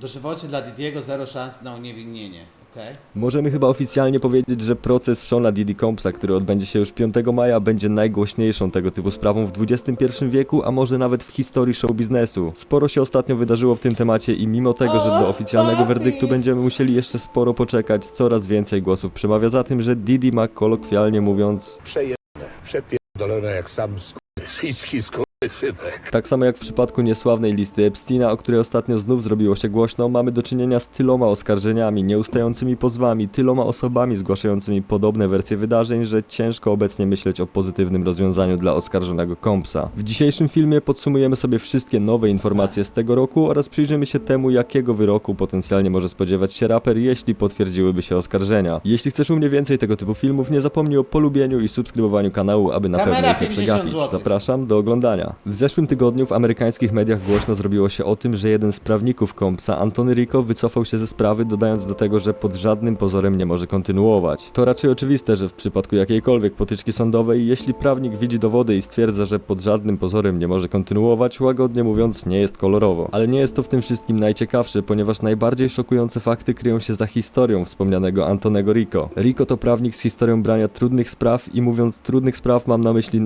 Dożywocie dla Didiego zero szans na uniewinnienie, okej? Możemy chyba oficjalnie powiedzieć, że proces Shona Diddy Compsa, który odbędzie się już 5 maja, będzie najgłośniejszą tego typu sprawą w XXI wieku, a może nawet w historii show biznesu. Sporo się ostatnio wydarzyło w tym temacie i mimo tego, że do oficjalnego werdyktu będziemy musieli jeszcze sporo poczekać, coraz więcej głosów przemawia za tym, że Diddy ma kolokwialnie mówiąc przejebane, przepierdolone jak sam skurwysyjski Tak samo jak w przypadku niesławnej listy Epsteina, o której ostatnio znów zrobiło się głośno, mamy do czynienia z tyloma oskarżeniami, nieustającymi pozwami, tyloma osobami zgłaszającymi podobne wersje wydarzeń, że ciężko obecnie myśleć o pozytywnym rozwiązaniu dla oskarżonego Compsa. W dzisiejszym filmie podsumujemy sobie wszystkie nowe informacje z tego roku oraz przyjrzymy się temu, jakiego wyroku potencjalnie może spodziewać się raper, jeśli potwierdziłyby się oskarżenia. Jeśli chcesz u mnie więcej tego typu filmów, nie zapomnij o polubieniu i subskrybowaniu kanału, aby na Kamera pewno ich nie 50 przegapić. Zapraszam do oglądania. W zeszłym tygodniu w amerykańskich mediach głośno zrobiło się o tym, że jeden z prawników Compsa, Antony Rico, wycofał się ze sprawy, dodając do tego, że pod żadnym pozorem nie może kontynuować. To raczej oczywiste, że w przypadku jakiejkolwiek potyczki sądowej, jeśli prawnik widzi dowody i stwierdza, że pod żadnym pozorem nie może kontynuować, łagodnie mówiąc, nie jest kolorowo. Ale nie jest to w tym wszystkim najciekawsze, ponieważ najbardziej szokujące fakty kryją się za historią wspomnianego Antonego Rico. Rico to prawnik z historią brania trudnych spraw i mówiąc trudnych spraw mam na myśli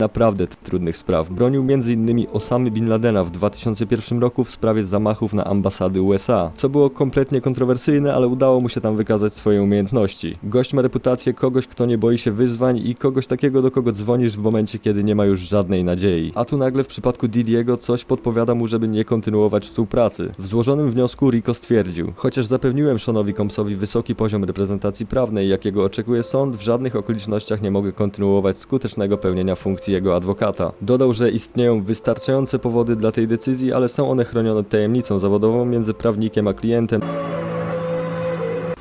Naprawdę trudnych spraw. Bronił m.in. Osamy Bin Ladena w 2001 roku w sprawie zamachów na ambasady USA, co było kompletnie kontrowersyjne, ale udało mu się tam wykazać swoje umiejętności. Gość ma reputację kogoś, kto nie boi się wyzwań i kogoś takiego, do kogo dzwonisz w momencie, kiedy nie ma już żadnej nadziei. A tu nagle w przypadku Didiego coś podpowiada mu, żeby nie kontynuować współpracy. W złożonym wniosku Rico stwierdził, chociaż zapewniłem Seanowi Combsowi wysoki poziom reprezentacji prawnej, jakiego oczekuje sąd, w żadnych okolicznościach nie mogę kontynuować skutecznego pełnienia funkcji jego adwokata. Dodał, że istnieją wystarczające powody dla tej decyzji, ale są one chronione tajemnicą zawodową między prawnikiem a klientem.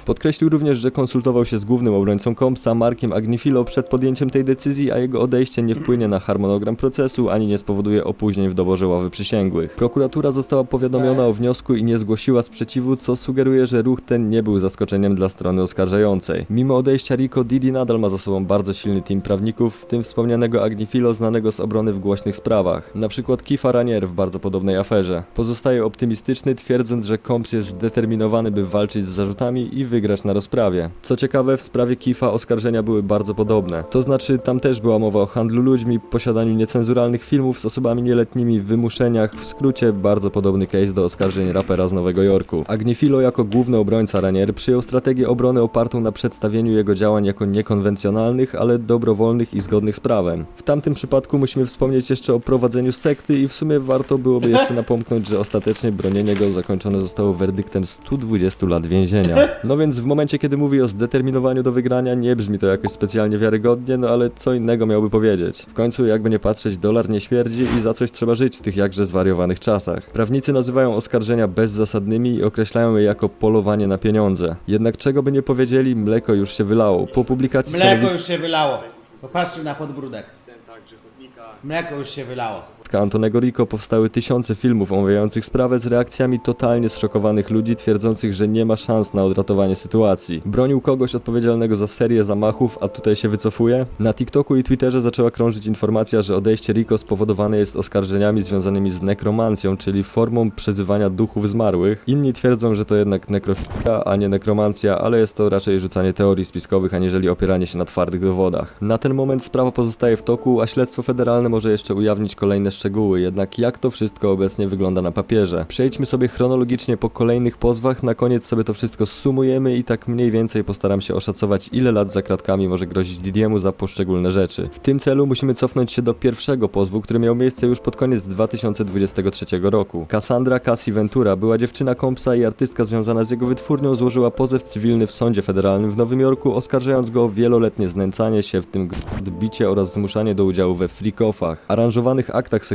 Podkreślił również, że konsultował się z głównym obrońcą Compsa, Markiem Agnifilo przed podjęciem tej decyzji, a jego odejście nie wpłynie na harmonogram procesu, ani nie spowoduje opóźnień w doborze ławy przysięgłych. Prokuratura została powiadomiona o wniosku i nie zgłosiła sprzeciwu, co sugeruje, że ruch ten nie był zaskoczeniem dla strony oskarżającej. Mimo odejścia Rico, Didi nadal ma za sobą bardzo silny team prawników, w tym wspomnianego Agnifilo znanego z obrony w głośnych sprawach, na przykład Kifa Ranier w bardzo podobnej aferze. Pozostaje optymistyczny, twierdząc, że Comps jest zdeterminowany, by walczyć z zarzutami i wygrać na rozprawie. Co ciekawe, w sprawie Kifa oskarżenia były bardzo podobne. To znaczy, tam też była mowa o handlu ludźmi, posiadaniu niecenzuralnych filmów z osobami nieletnimi, wymuszeniach, w skrócie bardzo podobny case do oskarżeń rapera z Nowego Jorku. Agnifilo jako główny obrońca Ranier przyjął strategię obrony opartą na przedstawieniu jego działań jako niekonwencjonalnych, ale dobrowolnych i zgodnych z prawem. W tamtym przypadku musimy wspomnieć jeszcze o prowadzeniu sekty i w sumie warto byłoby jeszcze napomknąć, że ostatecznie bronienie go zakończone zostało werdyktem 120 lat więzienia. No więc w momencie, kiedy mówi o zdeterminowaniu do wygrania, nie brzmi to jakoś specjalnie wiarygodnie, no ale co innego miałby powiedzieć. W końcu, jakby nie patrzeć, dolar nie śmierdzi i za coś trzeba żyć w tych jakże zwariowanych czasach. Prawnicy nazywają oskarżenia bezzasadnymi i określają je jako polowanie na pieniądze. Jednak czego by nie powiedzieli, mleko już się wylało. Po publikacji Mleko stanowiska już się wylało. Popatrzcie na podbródek. Mleko już się wylało. Antonego Rico powstały tysiące filmów omawiających sprawę z reakcjami totalnie zszokowanych ludzi twierdzących, że nie ma szans na odratowanie sytuacji. Bronił kogoś odpowiedzialnego za serię zamachów, a tutaj się wycofuje? Na TikToku i Twitterze zaczęła krążyć informacja, że odejście Rico spowodowane jest oskarżeniami związanymi z nekromancją, czyli formą przyzywania duchów zmarłych. Inni twierdzą, że to jednak nekrofilia, a nie nekromancja, ale jest to raczej rzucanie teorii spiskowych, aniżeli opieranie się na twardych dowodach. Na ten moment sprawa pozostaje w toku, a śledztwo federalne może jeszcze ujawnić kolejne szczegóły, jednak jak to wszystko obecnie wygląda na papierze. Przejdźmy sobie chronologicznie po kolejnych pozwach, na koniec sobie to wszystko sumujemy i tak mniej więcej postaram się oszacować ile lat za kratkami może grozić Didiemu za poszczególne rzeczy. W tym celu musimy cofnąć się do pierwszego pozwu, który miał miejsce już pod koniec 2023 roku. Cassandra Cassie Ventura była dziewczyna Compsa i artystka związana z jego wytwórnią złożyła pozew cywilny w sądzie federalnym w Nowym Jorku, oskarżając go o wieloletnie znęcanie się, w tym bicie oraz zmuszanie do udziału we freak-offach, aranżowanych aktach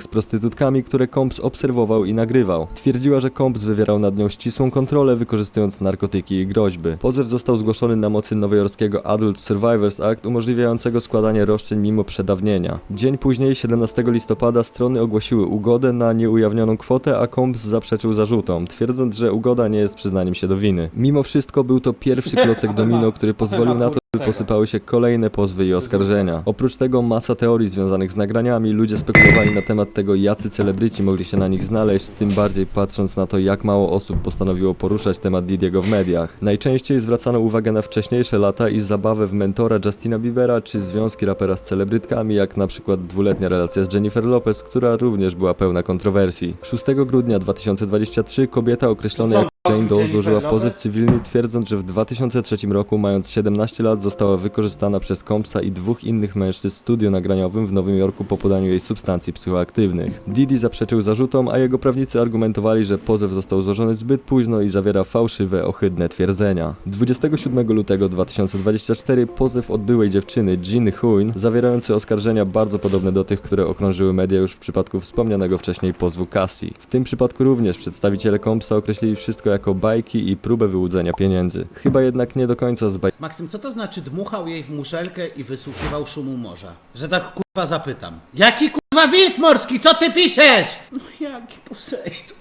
z prostytutkami, które Combs obserwował i nagrywał. Twierdziła, że Combs wywierał nad nią ścisłą kontrolę, wykorzystując narkotyki i groźby. Pozew został zgłoszony na mocy nowojorskiego Adult Survivors Act, umożliwiającego składanie roszczeń mimo przedawnienia. Dzień później, 17 listopada, strony ogłosiły ugodę na nieujawnioną kwotę, a Combs zaprzeczył zarzutom, twierdząc, że ugoda nie jest przyznaniem się do winy. Mimo wszystko był to pierwszy klocek domino, który pozwolił na to, posypały się kolejne pozwy i oskarżenia. Oprócz tego masa teorii związanych z nagraniami, ludzie spekulowali na temat tego, jacy celebryci mogli się na nich znaleźć, tym bardziej patrząc na to, jak mało osób postanowiło poruszać temat Didiego w mediach. Najczęściej zwracano uwagę na wcześniejsze lata i zabawę w mentora Justina Biebera, czy związki rapera z celebrytkami, jak na przykład dwuletnia relacja z Jennifer Lopez, która również była pełna kontrowersji. 6 grudnia 2023 kobieta określona jako Jane Doe złożyła pozew cywilny, twierdząc, że w 2003 roku, mając 17 lat, została wykorzystana przez Compsa i dwóch innych mężczyzn w studiu nagraniowym w Nowym Jorku po podaniu jej substancji psychoaktywnych. Didi zaprzeczył zarzutom, a jego prawnicy argumentowali, że pozew został złożony zbyt późno i zawiera fałszywe, ohydne twierdzenia. 27 lutego 2024 pozew od byłej dziewczyny Ginny Huyn, zawierający oskarżenia bardzo podobne do tych, które okrążyły media już w przypadku wspomnianego wcześniej pozwu Cassie. W tym przypadku również przedstawiciele Compsa określili wszystko jako bajki i próbę wyłudzenia pieniędzy. Chyba jednak nie do końca z bajki. Maksym, co to znaczy dmuchał jej w muszelkę i wysłuchiwał szumu morza? Że tak kurwa zapytam. Jaki kurwa wilk morski, co ty piszesz? No jaki Posejdon?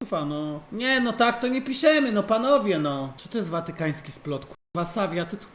Kurwa no. Nie no tak to nie piszemy, no panowie no. Co to jest watykański splot? Kurwa Savia, ty tu...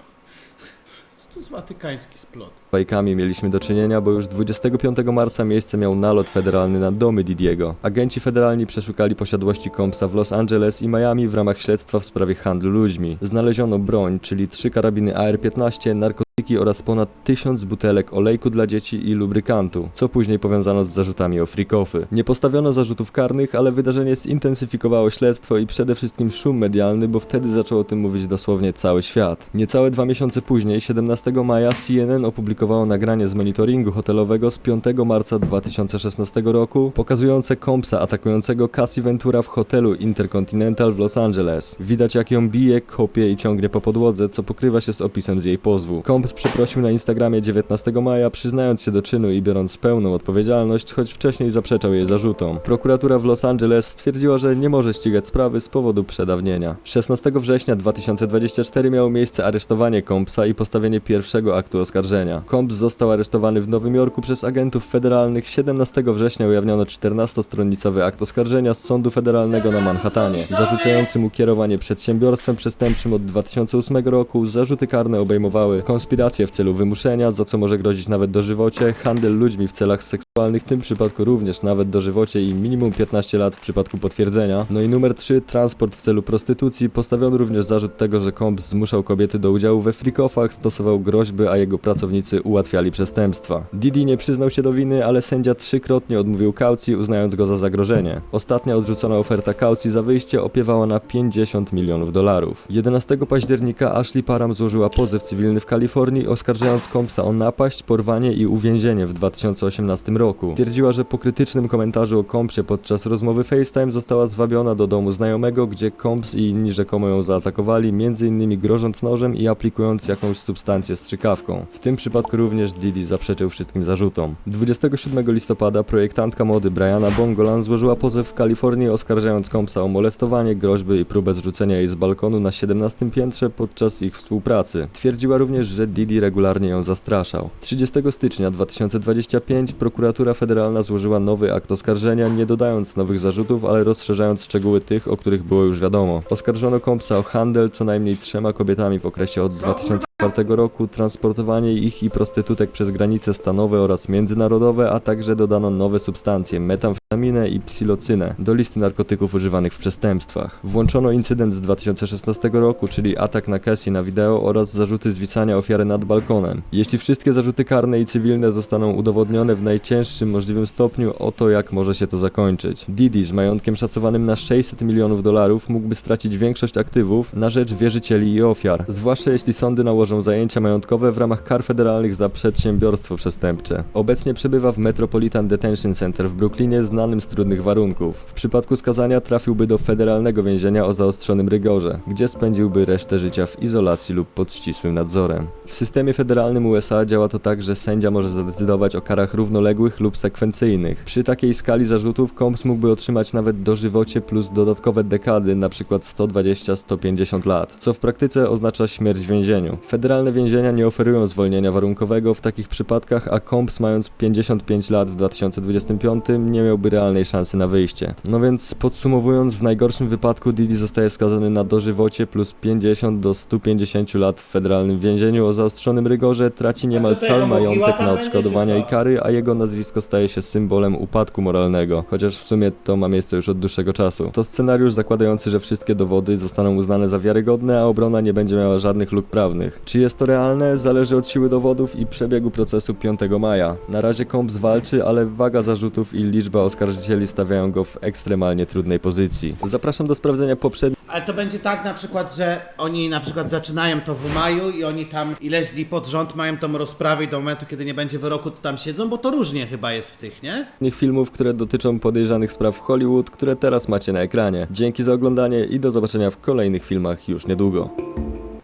To jest watykański splot? bajkami mieliśmy do czynienia, bo już 25 marca miejsce miał nalot federalny na domy Didiego. Agenci federalni przeszukali posiadłości Compsa w Los Angeles i Miami w ramach śledztwa w sprawie handlu ludźmi. Znaleziono broń, czyli trzy karabiny AR-15, narkotyki oraz ponad tysiąc butelek olejku dla dzieci i lubrykantu, co później powiązano z zarzutami o freak-offy. Nie postawiono zarzutów karnych, ale wydarzenie zintensyfikowało śledztwo i przede wszystkim szum medialny, bo wtedy zaczął o tym mówić dosłownie cały świat. Niecałe dwa miesiące później, 17 maja, CNN opublikowało nagranie z monitoringu hotelowego z 5 marca 2016 roku, pokazujące Compsa atakującego Cassie Ventura w hotelu Intercontinental w Los Angeles. Widać jak ją bije, kopie i ciągnie po podłodze, co pokrywa się z opisem z jej pozwu. Combs przeprosił na Instagramie 19 maja, przyznając się do czynu i biorąc pełną odpowiedzialność, choć wcześniej zaprzeczał jej zarzutom. Prokuratura w Los Angeles stwierdziła, że nie może ścigać sprawy z powodu przedawnienia. 16 września 2024 miało miejsce aresztowanie Compsa i postawienie pierwszego aktu oskarżenia. Combs został aresztowany w Nowym Jorku przez agentów federalnych. 17 września ujawniono 14-stronicowy akt oskarżenia z sądu federalnego na Manhattanie, zarzucający mu kierowanie przedsiębiorstwem przestępczym od 2008 roku. Zarzuty karne obejmowały konspirację w celu wymuszenia, za co może grozić nawet dożywocie, handel ludźmi w celach seksualnych, w tym przypadku również nawet dożywocie i minimum 15 lat w przypadku potwierdzenia. No i numer 3, transport w celu prostytucji. Postawiono również zarzut tego, że Combs zmuszał kobiety do udziału we freak-offach, stosował groźby, a jego pracownicy ułatwiali przestępstwa. Didi nie przyznał się do winy, ale sędzia trzykrotnie odmówił kaucji, uznając go za zagrożenie. Ostatnia odrzucona oferta kaucji za wyjście opiewała na 50 milionów dolarów. 11 października Ashley Parham złożyła pozew cywilny w Kalifornii, oskarżając Compsa o napaść, porwanie i uwięzienie w 2018 roku. Twierdziła, że po krytycznym komentarzu o Compsie podczas rozmowy FaceTime została zwabiona do domu znajomego, gdzie Comps i inni rzekomo ją zaatakowali, m.in. grożąc nożem i aplikując jakąś substancję strzykawką. W tym przypadku również Didi zaprzeczył wszystkim zarzutom. 27 listopada projektantka mody Brianna Bongolan złożyła pozew w Kalifornii oskarżając Compsa o molestowanie, groźby i próbę zrzucenia jej z balkonu na 17 piętrze podczas ich współpracy. Twierdziła również, że Didi regularnie ją zastraszał. 30 stycznia 2025 prokuratura federalna złożyła nowy akt oskarżenia, nie dodając nowych zarzutów, ale rozszerzając szczegóły tych, o których było już wiadomo. Oskarżono Compsa o handel co najmniej trzema kobietami w okresie od 2004 roku, transportowanie ich i prostytutek przez granice stanowe oraz międzynarodowe, a także dodano nowe substancje, metamfetaminę i psilocynę do listy narkotyków używanych w przestępstwach. Włączono incydent z 2016 roku, czyli atak na Cassie na wideo oraz zarzuty zwisania nad balkonem. Jeśli wszystkie zarzuty karne i cywilne zostaną udowodnione w najcięższym możliwym stopniu, oto jak może się to zakończyć. Didi z majątkiem szacowanym na 600 milionów dolarów mógłby stracić większość aktywów na rzecz wierzycieli i ofiar, zwłaszcza jeśli sądy nałożą zajęcia majątkowe w ramach kar federalnych za przedsiębiorstwo przestępcze. Obecnie przebywa w Metropolitan Detention Center w Brooklynie znanym z trudnych warunków. W przypadku skazania trafiłby do federalnego więzienia o zaostrzonym rygorze, gdzie spędziłby resztę życia w izolacji lub pod ścisłym nadzorem. W systemie federalnym USA działa to tak, że sędzia może zadecydować o karach równoległych lub sekwencyjnych. Przy takiej skali zarzutów Combs mógłby otrzymać nawet dożywocie plus dodatkowe dekady, np. 120-150 lat, co w praktyce oznacza śmierć w więzieniu. Federalne więzienia nie oferują zwolnienia warunkowego w takich przypadkach, a Combs mając 55 lat w 2025 nie miałby realnej szansy na wyjście. No więc podsumowując, w najgorszym wypadku Didi zostaje skazany na dożywocie plus 50 do 150 lat w federalnym więzieniu zaostrzonym rygorze, traci niemal to cały majątek na odszkodowania i kary, a jego nazwisko staje się symbolem upadku moralnego, chociaż w sumie to ma miejsce już od dłuższego czasu. To scenariusz zakładający, że wszystkie dowody zostaną uznane za wiarygodne, a obrona nie będzie miała żadnych luk prawnych. Czy jest to realne, zależy od siły dowodów i przebiegu procesu 5 maja. Na razie Combs walczy, ale waga zarzutów i liczba oskarżycieli stawiają go w ekstremalnie trudnej pozycji. Zapraszam do sprawdzenia poprzednich Ale to będzie tak na przykład, że oni na przykład zaczynają to w maju i oni tam ileś dni pod rząd mają tą rozprawę i do momentu, kiedy nie będzie wyroku, to tam siedzą, bo to różnie chyba jest w tych, nie? filmów, które dotyczą podejrzanych spraw w Hollywood, które teraz macie na ekranie. Dzięki za oglądanie i do zobaczenia w kolejnych filmach już niedługo.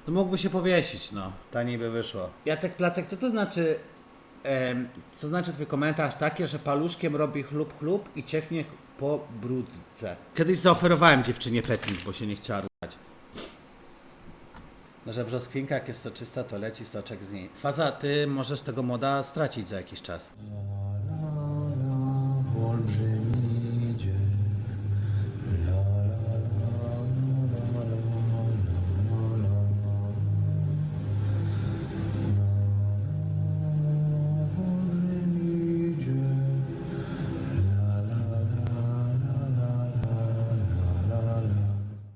To mógłby się powiesić, no. Taniej by wyszło. Jacek Placek, co to znaczy... Em, co znaczy twój komentarz taki, że paluszkiem robi chlub chlub i cieknie po brudce? Kiedyś zaoferowałem dziewczynie petting, bo się nie chciała ruszać. No, że brzoskwinka jak jest soczysta, to leci soczek z niej. Faza, ty możesz tego moda stracić za jakiś czas. olbrzymi